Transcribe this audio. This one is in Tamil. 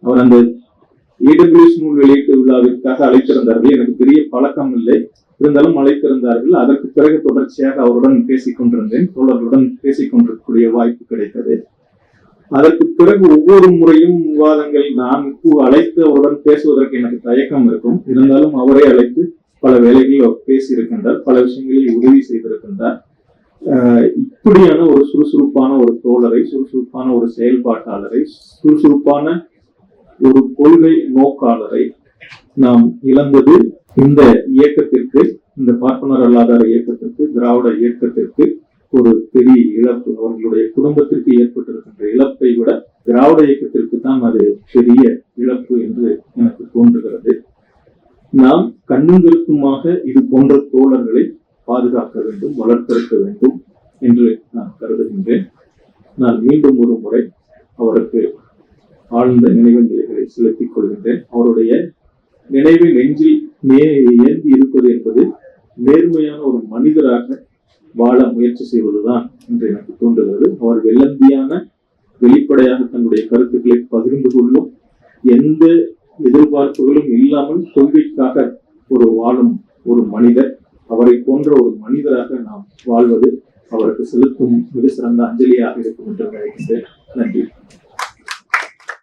அவர் அந்த ஏடபிள்யூஎஸ் நூல் வெளியீட்டு விழாவிற்காக அழைத்திருந்தார்கள். எனக்கு பெரிய பழக்கம் இல்லை. இருந்தாலும் அழைத்திருந்தார்கள். அதற்கு பிறகு தொடர்ச்சியாக அவருடன் பேசிக் கொண்டிருந்தேன். தோழர்களுடன் பேசிக் கொண்டிருக்கக்கூடிய வாய்ப்பு கிடைத்தது. அதற்கு பிறகு ஒவ்வொரு முறையும் விவாதங்கள் நான் இப்போ அழைத்து அவருடன் பேசுவதற்கு எனக்கு தயக்கம் இருக்கும். இருந்தாலும் அவரே அழைத்து பல வேலைகளில் அவர் பேசியிருக்கின்றார். பல விஷயங்களில் உதவி செய்திருக்கின்றார். ஆஹ் இப்படியான ஒரு சுறுசுறுப்பான ஒரு தோழரை சுறுசுறுப்பான ஒரு செயல்பாட்டாளரை சுறுசுறுப்பான ஒரு கொள்கை நோக்காளரை நாம் இழந்தது இந்த இயக்கத்திற்கு இந்த பார்ப்பனர் அல்லாதார இயக்கத்திற்கு திராவிட இயக்கத்திற்கு ஒரு பெரிய இழப்பு. அவர்களுடைய குடும்பத்திற்கு ஏற்பட்டிருக்கின்ற இழப்பை விட திராவிட இயக்கத்திற்கு தான் அது பெரிய இழப்பு என்று எனக்கு தோன்றுகிறது. நாம் கண்ணுங்களுக்குமாக இது போன்ற தோழர்களை பாதுகாக்க வேண்டும் வளர்த்தெடுக்க வேண்டும் என்று நான் கருதுகின்றேன். நான் மீண்டும் ஒரு முறை அவருக்கு ஆழ்ந்த நினைவஞ்சலிகளை செலுத்திக் கொள்கின்றேன். அவருடைய நினைவு நெஞ்சில் மே ஏந்தி இருப்பது என்பது நேர்மையான ஒரு மனிதராக வாழ முயற்சி செய்வதுதான் என்று எனக்கு தோன்றுகிறது. அவர் வெள்ளந்தியான வெளிப்படையாக தன்னுடைய கருத்துக்களை பகிர்ந்து கொள்ளும் எந்த எதிர்பார்ப்புகளும் இல்லாமல் கொள்கைக்காக ஒரு வாழும் ஒரு மனிதர். அவரை போன்ற ஒரு மனிதராக நாம் வாழ்வது அவருக்கு செலுத்தும் மிக சிறந்த அஞ்சலியாக இருக்கும் என்று நினைக்கின்றேன்.